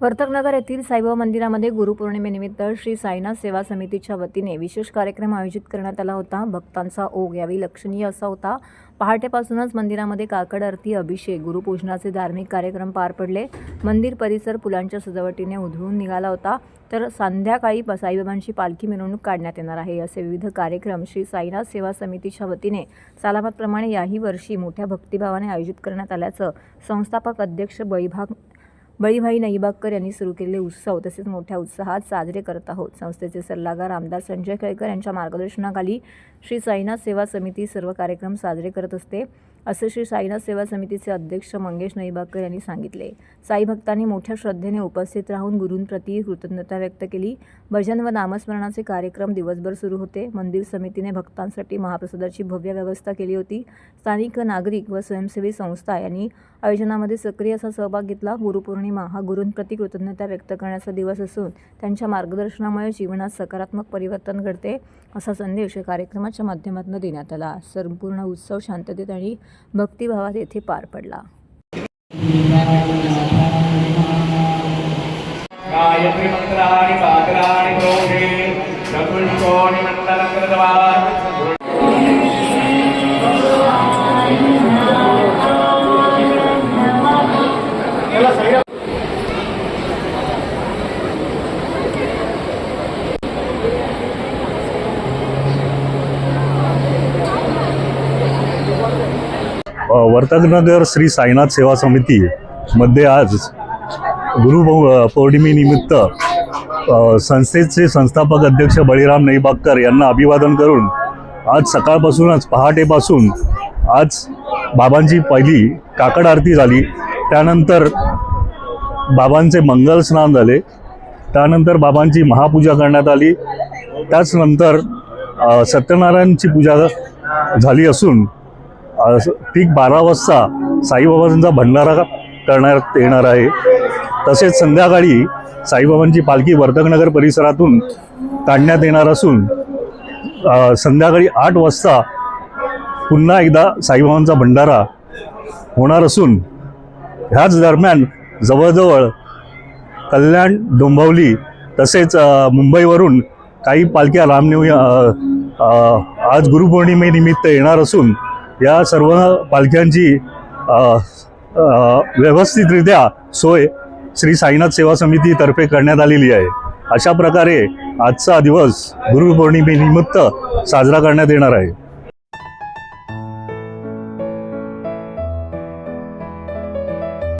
वर्तकनगर येथील साईबाबा मंदिरामध्ये गुरुपौर्णिमेनिमित्त श्री साईनाथ सेवा समितीच्या वतीने विशेष कार्यक्रम आयोजित करण्यात आला होता. भक्तांचा ओघ यावेळी लक्षणीय असा होता. पहाटेपासूनच मंदिरामध्ये काकड आरती अभिषेक गुरुपूजनाचे धार्मिक कार्यक्रम पार पडले. मंदिर परिसर फुलांच्या सजावटीने उधळून निघाला होता. तर संध्याकाळी साईबाबांची पालखी मिरवणूक काढण्यात येणार आहे असे विविध कार्यक्रम श्री साईनाथ सेवा समितीच्या वतीने सालामतप्रमाणे याही वर्षी मोठ्या भक्तिभावाने आयोजित करण्यात आल्याचं संस्थापक अध्यक्ष बळीभाग बळीभाई नईबागकर यांनी सुरू केलेले उत्सव तसेच मोठ्या उत्साहात साजरे करत आहोत. संस्थेचे सल्लागार आमदार संजय केळकर यांच्या मार्गदर्शनाखाली श्री साईनाथ सेवा समिती सर्व कार्यक्रम साजरे करत असते असे श्री साईनाथ सेवा समितीचे अध्यक्ष मंगेश नईबागकर यांनी सांगितले. साई भक्तांनी मोठ्या श्रद्धेने उपस्थित राहून गुरूंप्रती कृतज्ञता व्यक्त केली. भजन व नामस्मरणाचे कार्यक्रम दिवसभर सुरू होते. मंदिर समितीने भक्तांसाठी महाप्रसादाची भव्य व्यवस्था केली होती. स्थानिक नागरिक व स्वयंसेवी संस्था यांनी आयोजनामध्ये सक्रिय असा सहभाग घेतला. गुरुपौर्णिमा हा गुरूंप्रती कृतज्ञता व्यक्त करण्याचा दिवस असून त्यांच्या मार्गदर्शनामुळे जीवनात सकारात्मक परिवर्तन घडते असा संदेश या कार्यक्रमाच्या माध्यमातून देण्यात आला. संपूर्ण उत्सव शांततेत आणि भक्तिभावात येथे पार पडला. गायत्री मंत्राणि पात्राणि प्रोषे चतुष्कोणि वर्तकनगर श्री साईनाथ सेवा समिती मध्ये आज गुरु पौर्णिमेनिमित्त संस्थेचे संस्थापक अध्यक्ष बळीराम नईबागकर यांना अभिवादन करून आज सकाळपासूनच पहाटेपासून आज बाबांची पहिली काकड आरती झाली. त्यानंतर बाबांचे मंगल स्नान झाले. त्यानंतर बाबांची महापूजा करण्यात आली. त्याचनंतर सत्यनारायणची पूजा झाली असून ठीक बारा वाजता साईबाबांचा भंडारा करण्यात येणार आहे. तसेच संध्याकाळी साईबाबांची पालखी वर्तकनगर परिसरातून काढण्यात येणार असून संध्याकाळी आठ वाजता पुन्हा एकदा साईबाबांचा भंडारा होणार असून ह्याच दरम्यान जवळजवळ कल्याण डोंबवली तसेच मुंबईवरून काही पालख्या रामनेव आज गुरुपौर्णिमेनिमित्त येणार असून या सर्व पालख्यांची व्यवस्थितरित्या सोय श्री साईनाथ सेवा समितीतर्फे करण्यात आलेली आहे. अशा प्रकारे आजचा दिवस गुरुपौर्णिमेनिमित्त साजरा करण्यात येणार आहे.